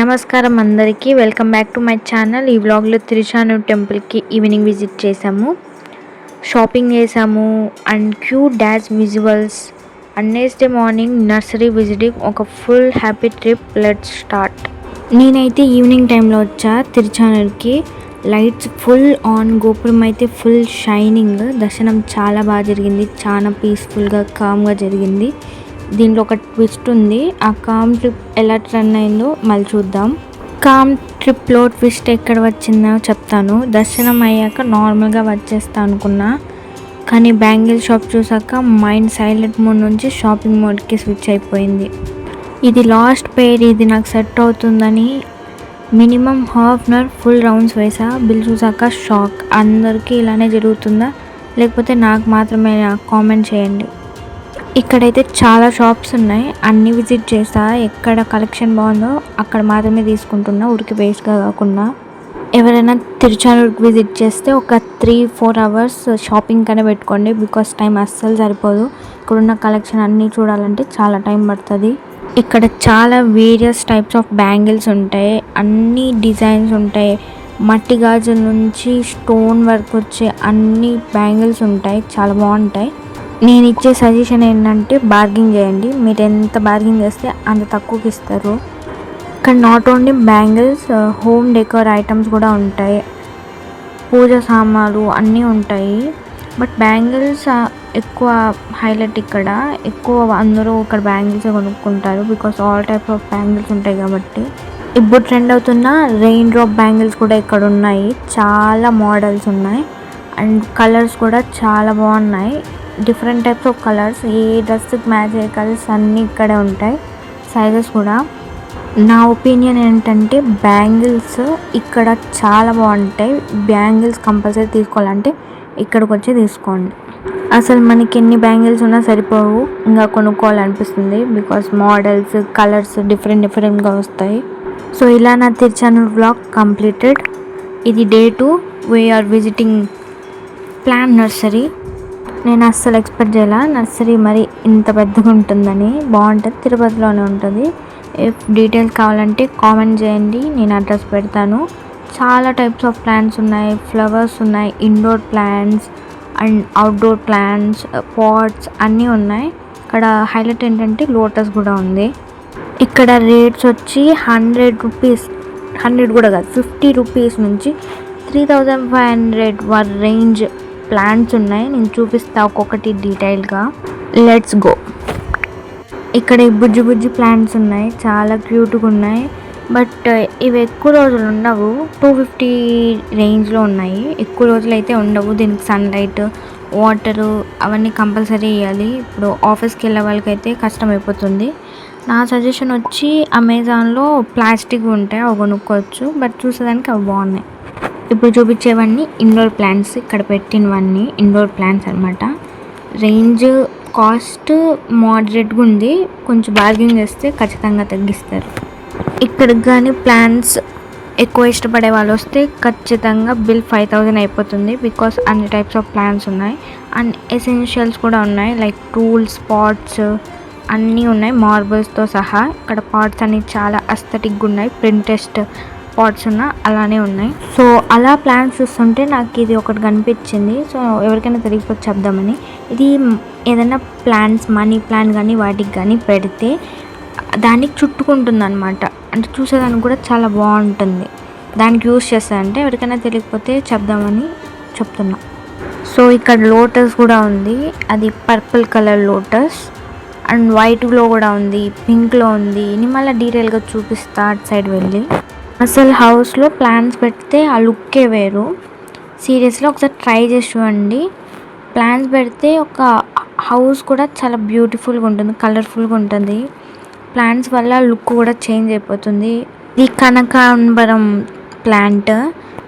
నమస్కారం అందరికీ. Welcome back to my channel ఈ వ్లాగ్లో తిరుచానూర్ టెంపుల్కి ఈవినింగ్ విజిట్ చేసాము షాపింగ్ చేసాము and cute dance visuals and next day morning nursery visiting ఒక full happy trip let start నేనైతే ఈవినింగ్ టైంలో వచ్చా తిరుచానూర్కి లైట్స్ ఫుల్ ఆన్ గోపురం అయితే ఫుల్ షైనింగ్ దర్శనం చాలా బాగా జరిగింది. చాలా పీస్ఫుల్గా కామ్గా జరిగింది. దీంట్లో ఒక ట్విస్ట్ ఉంది. ఆ కామ్ ట్రిప్ ఎలా రన్ అయిందో మళ్ళీ చూద్దాం. కామ్ ట్రిప్లో ట్విస్ట్ ఎక్కడ వచ్చిందో చెప్తాను. దర్శనం అయ్యాక నార్మల్గా వచ్చేస్తా అనుకున్నా. కానీ బ్యాంగిల్ షాప్ చూసాక మైండ్ సైలెంట్ మోడ్ నుంచి షాపింగ్ మోడ్కి స్విచ్ అయిపోయింది. ఇది లాస్ట్ పేర్ ఇది నాకు సెట్ అవుతుందని minimum half an hour full rounds వేసా. బిల్ చూసాక షాక్. అందరికీ ఇలానే జరుగుతుందా? లేకపోతే నాకు మాత్రమే కామెంట్ చేయండి. ఇక్కడైతే చాలా షాప్స్ ఉన్నాయి. అన్ని విజిట్ చేసా ఎక్కడ కలెక్షన్ బాగుందో అక్కడ మాత్రమే తీసుకుంటున్నా. ఉరికి వేస్ట్గా కాకుండా. ఎవరైనా తిరుచానూరుకి విజిట్ చేస్తే ఒక త్రీ ఫోర్ అవర్స్ షాపింగ్ కనే పెట్టుకోండి. బికాస్ టైం అస్సలు సరిపోదు. ఇక్కడున్న కలెక్షన్ అన్నీ చూడాలంటే చాలా టైం పడుతుంది. ఇక్కడ చాలా వేరియస్ టైప్స్ ఆఫ్ బ్యాంగిల్స్ ఉంటాయి. అన్ని డిజైన్స్ ఉంటాయి. మట్టి గాజుల నుంచి స్టోన్ వర్క్ వచ్చే అన్ని బ్యాంగిల్స్ ఉంటాయి. చాలా బాగుంటాయి. నేను ఇచ్చే సజెషన్ ఏంటంటే బార్గింగ్ చేయండి. మీరు ఎంత బార్గింగ్ చేస్తే అంత తక్కువకి ఇస్తారు. ఇక్కడ not only bangles home decor items కూడా ఉంటాయి. పూజ సామాన్లు అన్నీ ఉంటాయి. బట్ బ్యాంగిల్స్ uh, ఎక్కువ హైలైట్ ఇక్కడ. ఎక్కువ అందరూ ఇక్కడ బ్యాంగిల్స్ కొనుక్కుంటారు because all type of bangles ఉంటాయి కాబట్టి. ఇప్పుడు ట్రెండ్ అవుతున్న రెయిన్ డ్రాప్ బ్యాంగిల్స్ కూడా ఇక్కడ ఉన్నాయి. చాలా మోడల్స్ ఉన్నాయి. అండ్ కలర్స్ కూడా చాలా బాగున్నాయి. డిఫరెంట్ టైప్స్ ఆఫ్ కలర్స్ ఏ డ్రెస్కి మ్యాచ్ అయ్యే కలర్స్ అన్నీ ఇక్కడే ఉంటాయి. సైజెస్ కూడా. నా ఒపీనియన్ ఏంటంటే బ్యాంగిల్స్ ఇక్కడ చాలా బాగుంటాయి. బ్యాంగిల్స్ కంపల్సరీ తీసుకోవాలంటే ఇక్కడికి వచ్చి తీసుకోండి. అసలు మనకి ఎన్ని బ్యాంగిల్స్ ఉన్నా సరిపోవు. ఇంకా కొనుక్కోవాలనిపిస్తుంది. బికాస్ మోడల్స్ కలర్స్ డిఫరెంట్ డిఫరెంట్గా వస్తాయి. సో ఇలా నా తిరుచానూర్ బ్లాగ్ కంప్లీటెడ్ ఇది day two we're visiting plan nursery నేను అస్సలు ఎక్స్పెక్ట్ చేయాల? నర్సరీ మరి ఇంత పెద్దగా ఉంటుందని. బాగుంటుంది తిరుపతిలోనే ఉంటుంది. డీటెయిల్స్ కావాలంటే కామెంట్ చేయండి నేను అడ్రస్ పెడతాను. చాలా టైప్స్ ఆఫ్ ప్లాంట్స్ ఉన్నాయి. ఫ్లవర్స్ ఉన్నాయి indoor plants and outdoor plants pots అన్నీ ఉన్నాయి. ఇక్కడ హైలైట్ ఏంటంటే లోటస్ కూడా ఉంది. ఇక్కడ రేట్స్ వచ్చి హండ్రెడ్ రూపీస్ హండ్రెడ్ కూడా కాదు ఫిఫ్టీ రూపీస్ నుంచి త్రీ థౌజండ్ ఫైవ్ హండ్రెడ్ వర్ రేంజ్ ప్లాంట్స్ ఉన్నాయి. నేను చూపిస్తా ఒక్కొక్కటి డీటెయిల్గా లెట్స్ గో. ఇక్కడ బుజ్జి బుజ్జి ప్లాంట్స్ ఉన్నాయి. చాలా క్యూట్గా ఉన్నాయి. బట్ ఇవి ఎక్కువ రోజులు ఉండవు. టూ ఫిఫ్టీ రేంజ్లో ఉన్నాయి. ఎక్కువ రోజులు అయితే ఉండవు. దీనికి సన్లైట్ వాటరు అవన్నీ కంపల్సరీ ఇవ్వాలి ఇప్పుడు ఆఫీస్కి వెళ్ళే వాళ్ళకైతే కష్టం అయిపోతుంది నా సజెషన్ వచ్చి అమెజాన్లో ప్లాస్టిక్ ఉంటాయి అవి కొనుక్కోవచ్చు. బట్ చూసేదానికి అవి బాగున్నాయి. ఇప్పుడు చూపించేవన్నీ ఇండోర్ ప్లాంట్స్ ఇక్కడ పెట్టినవన్నీ ఇండోర్ ప్లాంట్స్ అనమాట రేంజ్ కాస్ట్ మోడరేట్గా ఉంది. కొంచెం బార్గింగ్ చేస్తే ఖచ్చితంగా తగ్గిస్తారు. ఇక్కడికి కానీ ప్లాన్స్ ఎక్కువ ఇష్టపడే వాళ్ళు వస్తే ఖచ్చితంగా బిల్ ఫైవ్ థౌజండ్ అయిపోతుంది బికాస్ అన్ని టైప్స్ ఆఫ్ ప్లాన్స్ ఉన్నాయి. అండ్ ఎసెన్షియల్స్ కూడా ఉన్నాయి. లైక్ టూల్స్ పాట్స్ అన్నీ ఉన్నాయి. మార్బుల్స్తో సహా. ఇక్కడ పాట్స్ అన్నీ చాలా అస్థెటిక్గా ఉన్నాయి. ప్రింటెస్ట్ స్పాట్స్ ఉన్న అలానే ఉన్నాయి. సో అలా ప్లాన్స్ చూస్తుంటే నాకు ఇది ఒకటి కనిపించింది. సో ఎవరికైనా తెలియకపోతే చెప్దామని. ఇది ఏదైనా ప్లాన్స్ మనీ ప్లాన్ కానీ వాటికి కానీ పెడితే దానికి చుట్టుకుంటుంది అనమాట అంటే చూసేదానికి కూడా చాలా బాగుంటుంది. దానికి యూస్ చేస్తారంటే ఎవరికైనా తెలియకపోతే చెప్దామని చెప్తున్నా. సో ఇక్కడ లోటస్ కూడా ఉంది. అది పర్పుల్ కలర్ లోటస్. అండ్ వైట్లో కూడా ఉంది. పింక్లో ఉంది. నేను మళ్ళీ డీటెయిల్గా చూపిస్తా అటు సైడ్ వెళ్ళి. అసలు హౌస్లో ప్లాన్స్ పెడితే ఆ లుక్కే వేరు. సీరియస్లో ఒకసారి ట్రై చేసి చూడండి. ప్లాన్స్ పెడితే ఒక హౌస్ కూడా చాలా బ్యూటిఫుల్గా ఉంటుంది కలర్ఫుల్గా ఉంటుంది. ప్లాంట్స్ వల్ల లుక్ కూడా చేంజ్ అయిపోతుంది. ఇది కనకాంబరం ప్లాంట్.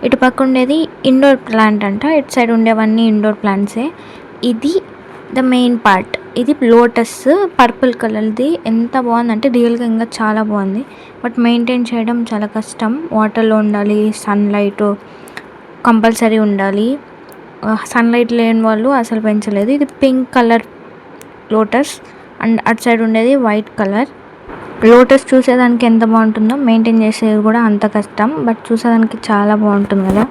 ఇటు పక్క ఉండేది ఇండోర్ ప్లాంట్ అంట ఇటు సైడ్ ఉండేవన్నీ ఇండోర్ ప్లాంట్సే. ఇది ద మెయిన్ పార్ట్. ఇది లోటస్ పర్పుల్ కలర్ది. ఎంత బాగుందంటే రియల్గా ఇంకా చాలా బాగుంది. బట్ మెయింటైన్ చేయడం చాలా కష్టం. వాటర్లో ఉండాలి సన్లైట్ కంపల్సరీ ఉండాలి. సన్లైట్ లేని వాళ్ళు అసలు పెంచలేదు. ఇది పింక్ కలర్ లోటస్ అండ్ అటు సైడ్ ఉండేది వైట్ కలర్. లోటస్ చూసేదానికి ఎంత బాగుంటుందో మెయింటైన్ చేసేది కూడా అంత కష్టం. బట్ చూసేదానికి చాలా బాగుంటుంది కదా.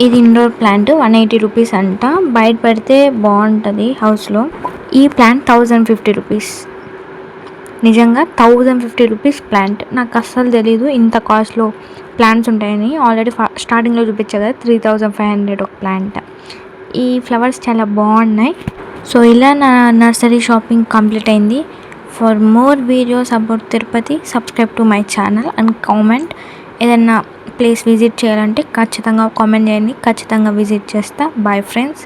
ఇది indoor plant one eighty rupees అంట. బయట పెడితే బాగుంటుంది హౌస్లో. ఈ ప్లాంట్ థౌజండ్ ఫిఫ్టీ రూపీస్. నిజంగా థౌజండ్ ఫిఫ్టీ రూపీస్ ప్లాంట్. నాకు అస్సలు తెలీదు ఇంత కాస్ట్లో ప్లాంట్స్ ఉంటాయని. ఆల్రెడీ స్టార్టింగ్లో చూపించా కదా త్రీ థౌజండ్ ఫైవ్ హండ్రెడ్ ఒక ప్లాంట్. ఈ ఫ్లవర్స్ చాలా బాగున్నాయి. సో ఇలా నా నర్సరీ షాపింగ్ కంప్లీట్ అయింది. For more videos about Tirupati subscribe to my channel and comment. ఏదైనా ప్లేస్ విజిట్ చేయాలంటే ఖచ్చితంగా కామెంట్ చేయండి. ఖచ్చితంగా విజిట్ చేస్తా. Bye friends.